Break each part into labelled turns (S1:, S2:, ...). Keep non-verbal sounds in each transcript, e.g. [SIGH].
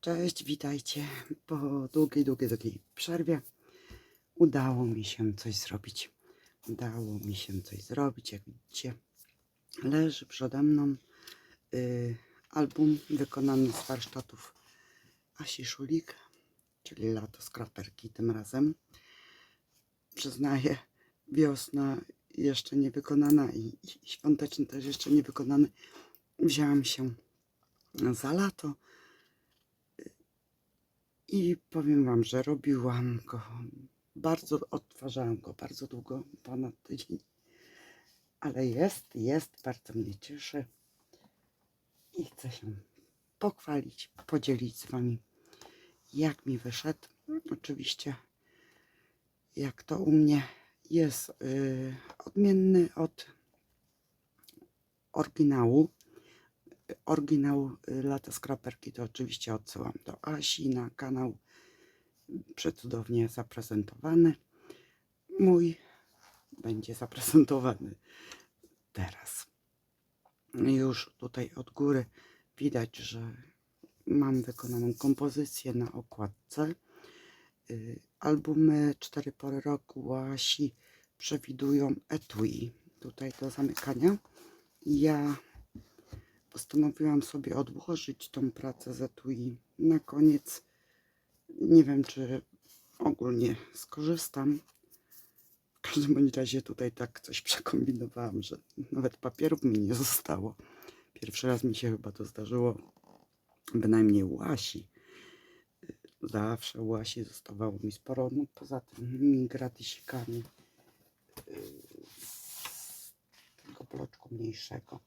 S1: Cześć, witajcie. Po długiej, długiej, długiej przerwie udało mi się coś zrobić. Udało mi się coś zrobić, jak widzicie. Leży przede mną y, album wykonany z warsztatów Asi Szulik, czyli Lato skraperki tym razem. Przyznaję, wiosna jeszcze nie wykonana i, i świąteczny też jeszcze nie wykonany. Wzięłam się za lato. I powiem Wam, że robiłam go bardzo, odtwarzałam go bardzo długo, ponad tydzień. Ale jest, jest, bardzo mnie cieszy. I chcę się pochwalić, podzielić z Wami, jak mi wyszedł. Oczywiście, jak to u mnie jest yy, odmienny od oryginału oryginał y, Lata Skraperki to oczywiście odsyłam do Asi na kanał przecudownie zaprezentowany. Mój będzie zaprezentowany teraz. Już tutaj od góry widać, że mam wykonaną kompozycję na okładce. Y, Albumy Cztery Pory Roku u Asi przewidują etui tutaj do zamykania. Ja postanowiłam sobie odłożyć tą pracę z etui na koniec. Nie wiem, czy ogólnie skorzystam. W każdym bądź razie tutaj tak coś przekombinowałam, że nawet papierów mi nie zostało. Pierwszy raz mi się chyba to zdarzyło, bynajmniej u Asi. Zawsze u Asi zostawało mi sporo, no poza tymi gratisikami yy, z tego bloczku mniejszego.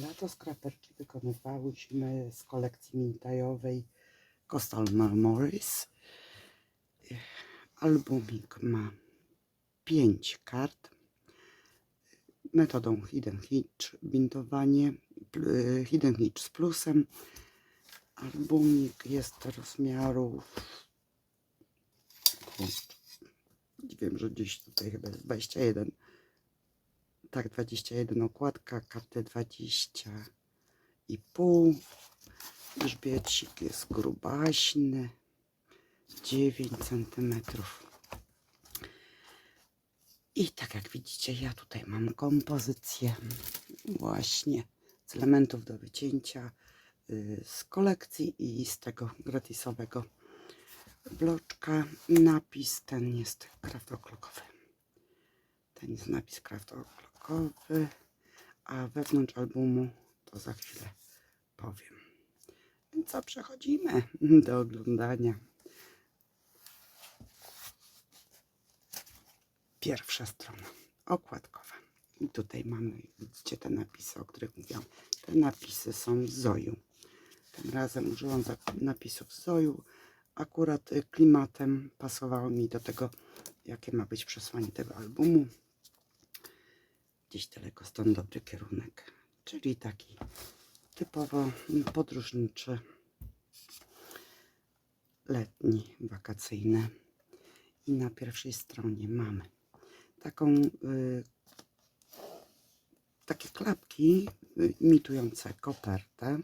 S1: Lato skraperki wykonywałyśmy z kolekcji mintajowej Coastal Marmoris. Albumik ma 5 kart. Metodą Hidden Hitch bindowanie, pl- Hidden Hitch z plusem. Albumik jest rozmiarów wiem, że gdzieś tutaj chyba jest 21 tak 21 okładka, karty 20 i pół. Grzbiecik jest grubaśny, 9 cm. I tak jak widzicie, ja tutaj mam kompozycję właśnie z elementów do wycięcia y, z kolekcji i z tego gratisowego bloczka. Napis ten jest kraftoklokowy. Ten jest napis kraftoklokowy, a wewnątrz albumu to za chwilę powiem. Więc co, przechodzimy [LAUGHS] do oglądania. Pierwsza strona okładkowa. I tutaj mamy, widzicie te napisy, o których mówiłam. Te napisy są z Zoju. Tym razem użyłam napisów z Zoju. Akurat y, klimatem pasowało mi do tego, jakie ma być przesłanie tego albumu. Gdzieś daleko stąd dobry kierunek. Czyli taki typowo podróżniczy, letni, wakacyjny. I na pierwszej stronie mamy taką y, takie klapki imitujące kopertę.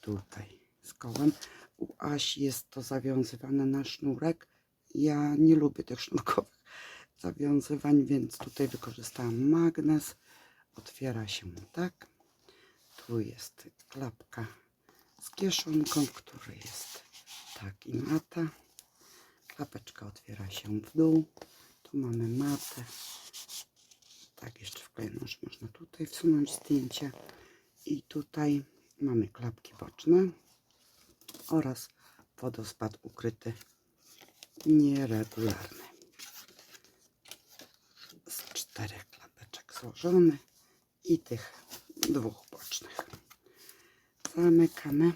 S1: Tutaj z kołem. U Asi jest to zawiązywane na sznurek. Ja nie lubię tych sznurkowych zawiązywań, więc tutaj wykorzystałam magnes. Otwiera się tak. Tu jest klapka z kieszonką, który jest tak i mata. Klapeczka otwiera się w dół. Tu mamy matę. Tak, jeszcze wklejone, że można tutaj wsunąć zdjęcie. I tutaj mamy klapki boczne oraz wodospad ukryty nieregularny. Z czterech złożony i tych dwóch bocznych. Zamykamy.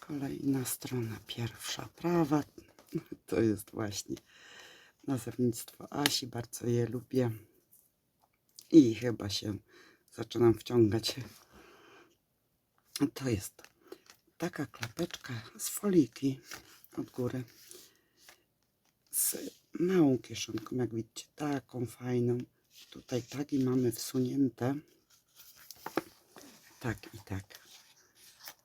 S1: Kolejna strona, pierwsza prawa. To jest właśnie nazewnictwo Asi. Bardzo je lubię. I chyba się zaczynam wciągać. To jest taka klapeczka z foliki od góry. Z małą kieszonką, jak widzicie, taką fajną. Tutaj tagi mamy wsunięte. Tak i tak.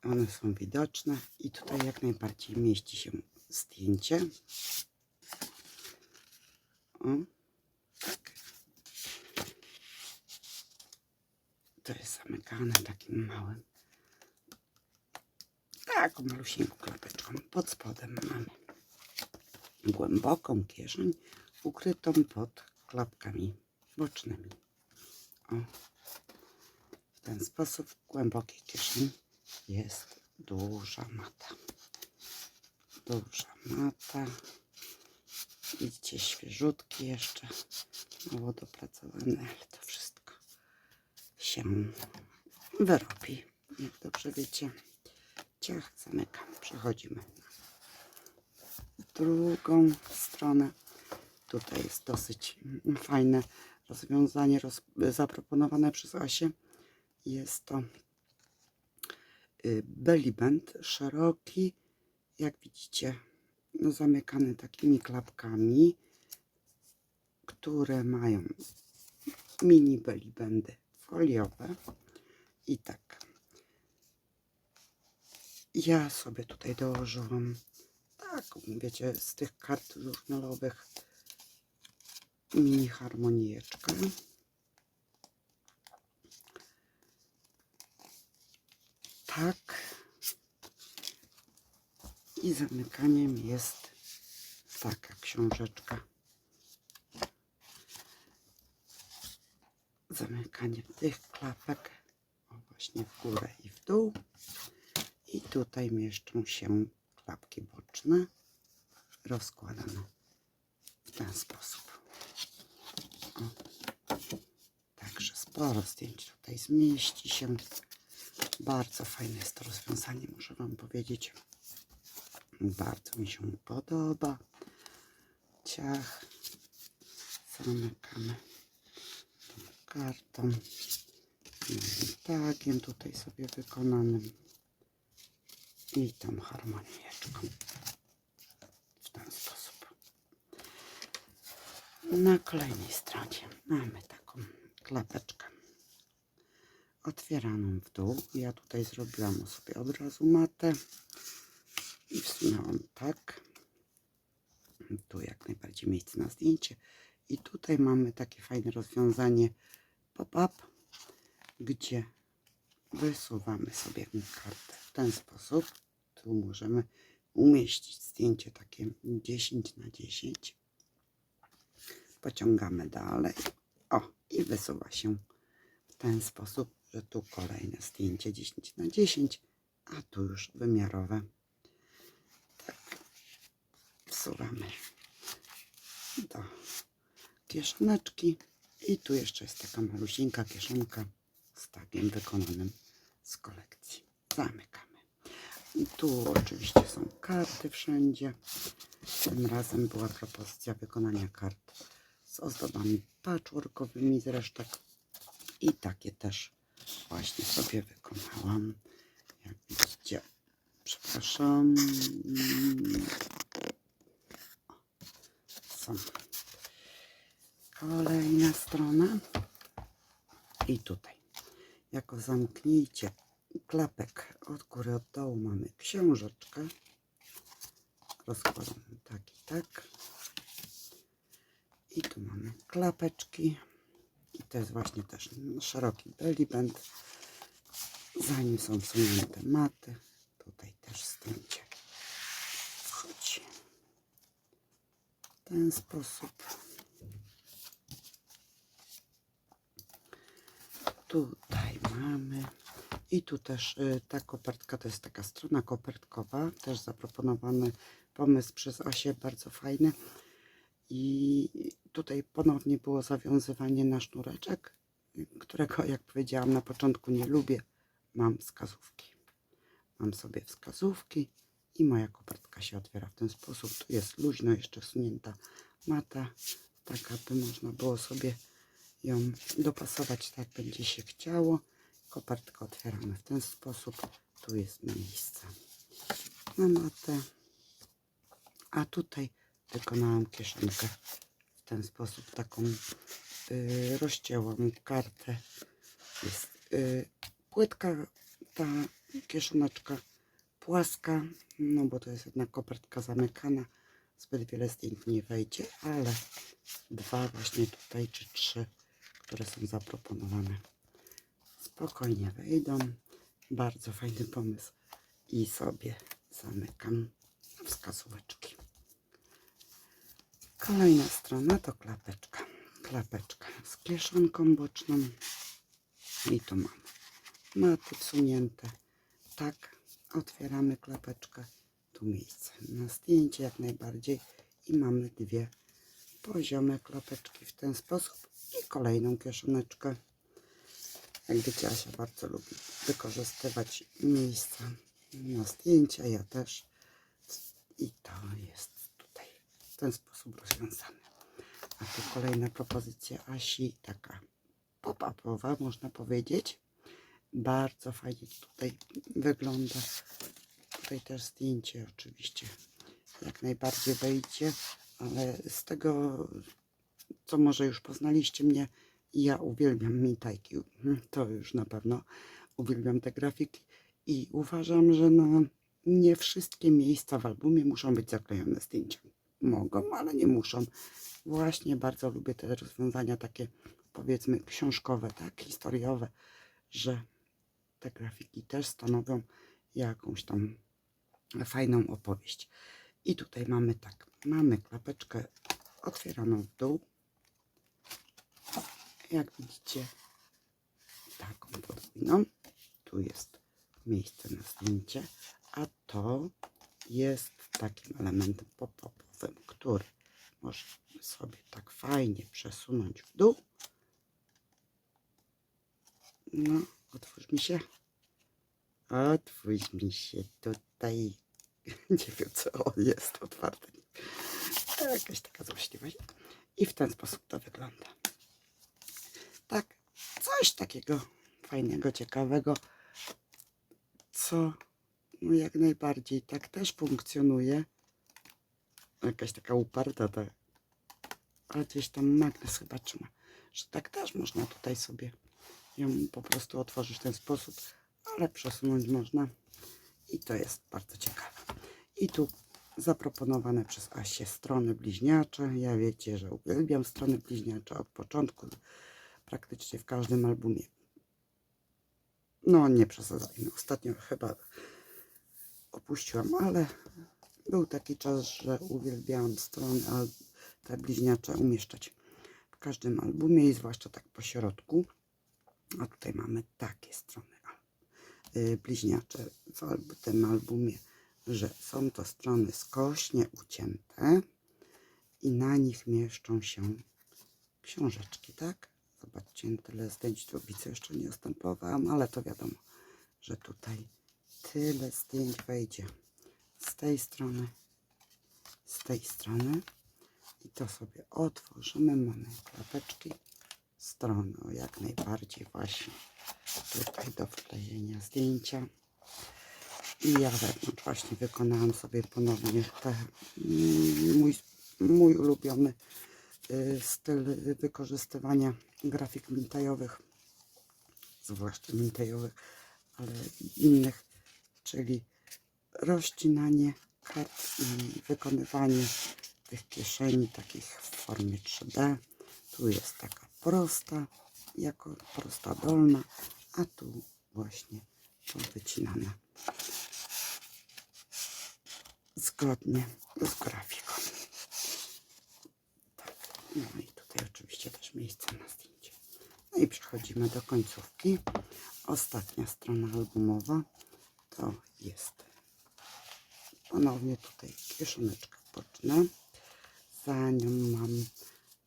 S1: One są widoczne i tutaj jak najbardziej mieści się zdjęcie. O, tak. To jest zamykane takim małym, taką malusieńką klapeczką. Pod spodem mamy głęboką kieszeń ukrytą pod klapkami bocznymi. O. W ten sposób w głębokiej kieszeni jest duża mata. Duża mata. Widzicie, świeżutki jeszcze, mało dopracowany, ale to wszystko się wyrobi. Jak dobrze wiecie, ciach, zamykam. Przechodzimy na drugą stronę. Tutaj jest dosyć fajne rozwiązanie roz, zaproponowane przez Asię. Jest to y, belly band szeroki, jak widzicie, no, zamykany takimi klapkami, które mają mini belly bandy foliowe. I tak. Ja sobie tutaj dołożyłam taką, wiecie, z tych kart żurnałowych mini harmonijeczkę. Tak. I zamykaniem jest taka książeczka. Zamykanie tych klapek o właśnie w górę i w dół. I tutaj mieszczą się klapki boczne rozkładane w ten sposób. Także sporo zdjęć tutaj zmieści się. Bardzo fajne jest to rozwiązanie, muszę Wam powiedzieć. Bardzo mi się podoba. Ciach. Zamykamy tą kartą. Tagiem tutaj sobie wykonanym. I tą harmonieczką. W ten sposób. Na kolejnej stronie mamy taką klapeczkę otwieraną w dół. Ja tutaj zrobiłam sobie od razu matę i wsunęłam tak. Tu jak najbardziej miejsce na zdjęcie. I tutaj mamy takie fajne rozwiązanie pop-up, gdzie wysuwamy sobie kartę w ten sposób. Tu możemy umieścić zdjęcie takie 10 na 10 pociągamy dalej. O, i wysuwa się w ten sposób, że tu kolejne zdjęcie 10 na 10, a tu już wymiarowe. Tak, wsuwamy do kieszoneczki i tu jeszcze jest taka malusieńka kieszonka z tagiem wykonanym z kolekcji. Zamykamy. I tu oczywiście są karty wszędzie. Tym razem była propozycja wykonania kart z ozdobami patchworkowymi z resztek. I takie też właśnie sobie wykonałam. Jak widzicie, przepraszam. Są. Kolejna strona. I tutaj, jako zamknięcie klapek od góry, od dołu mamy książeczkę. Rozkładam tak i tak. I tu mamy klapeczki. I to jest właśnie też szeroki belly band. Za nim są wsunięte maty. Tutaj też zdjęcie wchodzi. W ten sposób. Tutaj mamy. I tu też y, ta kopertka, to jest taka strona kopertkowa. Też zaproponowany pomysł przez Asię, bardzo fajny. I tutaj ponownie było zawiązywanie na sznureczek, którego, jak powiedziałam na początku, nie lubię. Mam wskazówki. Mam sobie wskazówki i moja kopertka się otwiera w ten sposób. Tu jest luźno jeszcze wsunięta mata, tak aby można było sobie ją dopasować tak, będzie się chciało. Kopertkę otwieramy w ten sposób. Tu jest miejsce na matę. A tutaj wykonałam kieszonkę ten sposób, taką y, rozcięłam kartę. Jest y, płytka ta kieszoneczka płaska, no bo to jest jednak kopertka zamykana. Zbyt wiele zdjęć nie wejdzie, ale dwa właśnie tutaj, czy trzy, które są zaproponowane. Spokojnie wejdą. Bardzo fajny pomysł. I sobie zamykam wskazóweczki. Kolejna strona to klapeczka. Klapeczka z kieszonką boczną. I tu mamy maty wsunięte. Tak, otwieramy klapeczkę. Tu miejsce na zdjęcie jak najbardziej. I mamy dwie poziome klapeczki w ten sposób. I kolejną kieszoneczkę. Jak wiecie, Asia bardzo lubi wykorzystywać miejsca na zdjęcia. Ja też. I to jest w ten sposób rozwiązane. A tu kolejna propozycja Asi, taka pop-upowa, można powiedzieć. Bardzo fajnie tutaj wygląda. Tutaj też zdjęcie oczywiście jak najbardziej wejdzie, ale z tego, co może już poznaliście mnie, ja uwielbiam mitajki. To już na pewno uwielbiam te grafiki i uważam, że no, nie wszystkie miejsca w albumie muszą być zaklejone zdjęciami. Mogą, ale nie muszą. Właśnie bardzo lubię te rozwiązania takie, powiedzmy, książkowe, tak, historiowe, że te grafiki też stanowią jakąś tam fajną opowieść. I tutaj mamy tak, mamy klapeczkę otwieraną w dół. Jak widzicie, taką podwójną. Tu jest miejsce na zdjęcie, a to jest takim elementem pop-upowym, który możemy sobie tak fajnie przesunąć w dół. No, otwórz mi się. Otwórz mi się tutaj. [LAUGHS] Nie wiem, co on jest otwarty. Jakaś taka złośliwość. I w ten sposób to wygląda. Tak, coś takiego fajnego, ciekawego, co no jak najbardziej tak też funkcjonuje. Jakaś taka uparta, ta, ale gdzieś tam magnes chyba trzyma, że tak też można tutaj sobie ją po prostu otworzyć w ten sposób, ale przesunąć można i to jest bardzo ciekawe. I tu zaproponowane przez Asię strony bliźniacze. Ja wiecie, że uwielbiam strony bliźniacze od początku, praktycznie w każdym albumie. No nie przesadzajmy, ostatnio chyba opuściłam, ale był taki czas, że uwielbiałam strony te bliźniacze umieszczać w każdym albumie i zwłaszcza tak po środku. A tutaj mamy takie strony y, bliźniacze w tym albumie, że są to strony skośnie ucięte i na nich mieszczą się książeczki, tak? Zobaczcie, tyle zdjęć widzę, jeszcze nie ostępowałam, ale to wiadomo, że tutaj tyle zdjęć wejdzie tej strony, z tej strony. I to sobie otworzymy, mamy klapeczki. Strony, o jak najbardziej właśnie tutaj do wklejenia zdjęcia. I ja wewnątrz właśnie wykonałam sobie ponownie te, mm, mój, mój ulubiony y, styl wykorzystywania grafik mintajowych, zwłaszcza mintajowych, ale innych, czyli rozcinanie kart i wykonywanie tych kieszeni takich w formie 3D. Tu jest taka prosta, jako prosta dolna, a tu właśnie to wycinane zgodnie z grafiką. Tak, no i tutaj oczywiście też miejsce na zdjęcie. No i przechodzimy do końcówki. Ostatnia strona albumowa to jest ponownie tutaj kieszoneczka boczna. Za nią mam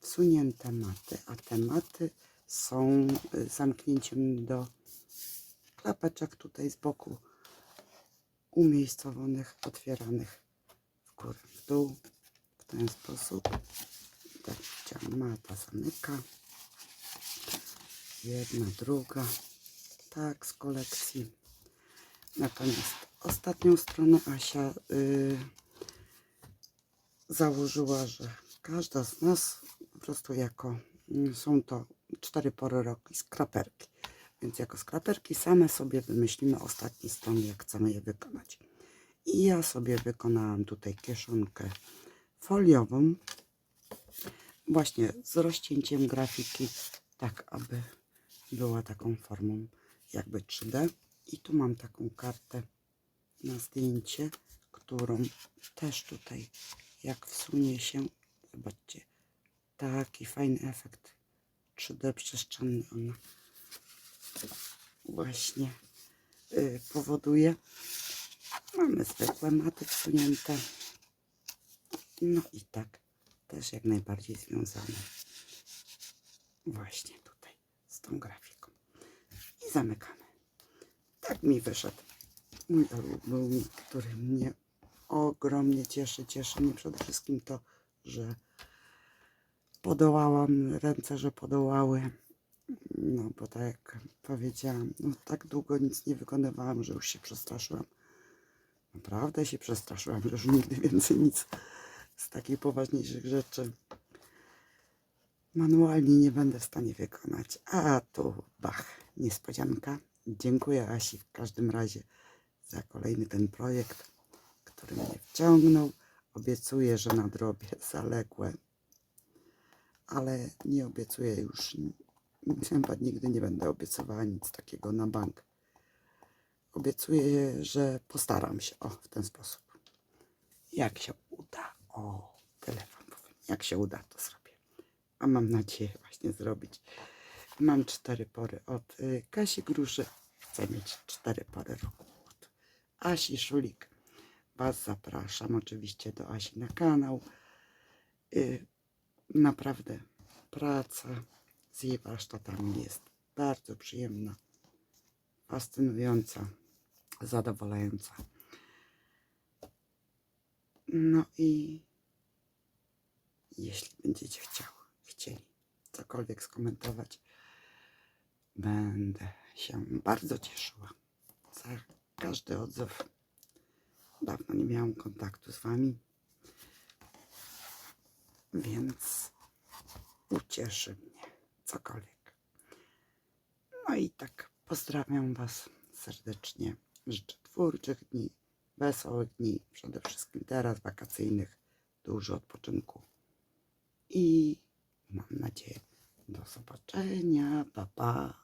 S1: wsunięte maty, a te maty są y, zamknięciem do klapeczek tutaj z boku umiejscowionych, otwieranych w górę, w dół w ten sposób. Tak widziałam, mata zamyka. Jedna, druga, tak z kolekcji. Natomiast ostatnią stronę Asia y, założyła, że każda z nas po prostu jako mm, są to cztery pory roku i skraperki. Więc jako skraperki same sobie wymyślimy ostatni ston, jak chcemy je wykonać. I ja sobie wykonałam tutaj kieszonkę foliową, właśnie z rozcięciem grafiki, tak aby była taką formą jakby 3D. I tu mam taką kartę na zdjęcie, którą też tutaj, jak wsunie się, zobaczcie, taki fajny efekt 3D przestrzenny ona właśnie y, powoduje. Mamy zwykłe maty wsunięte. No i tak też jak najbardziej związane właśnie tutaj z tą grafiką. I zamykamy. Tak mi wyszedł mój album, który mnie ogromnie cieszy. Cieszy mnie przede wszystkim to, że podołałam, ręce, że podołały. No, bo tak jak powiedziałam, no tak długo nic nie wykonywałam, że już się przestraszyłam. Naprawdę się przestraszyłam, że już nigdy więcej nic z takich poważniejszych rzeczy manualnie nie będę w stanie wykonać. A tu, bach, niespodzianka. Dziękuję Asi w każdym razie za kolejny ten projekt, który mnie wciągnął. Obiecuję, że nadrobię [LAUGHS] zaległe, ale nie obiecuję już, [LAUGHS] chyba nigdy nie będę obiecywała nic takiego na bank. Obiecuję, że postaram się, o, w ten sposób. Jak się uda, o, telefon powiem, jak się uda, to zrobię. A mam nadzieję właśnie zrobić. Mam cztery pory od y, Kasi Gruszy. Chcę mieć cztery pory roku Asi Szulik. Was zapraszam oczywiście do Asi na kanał. Y, naprawdę praca z jej warsztatami jest bardzo przyjemna, fascynująca, zadowalająca. No i jeśli będziecie chciał, chcieli cokolwiek skomentować, będę się bardzo cieszyła każdy odzew. Dawno nie miałam kontaktu z Wami, więc ucieszy mnie cokolwiek. No i tak pozdrawiam Was serdecznie. Życzę twórczych dni, wesołych dni, przede wszystkim teraz wakacyjnych, dużo odpoczynku. I mam nadzieję do zobaczenia. Pa, pa.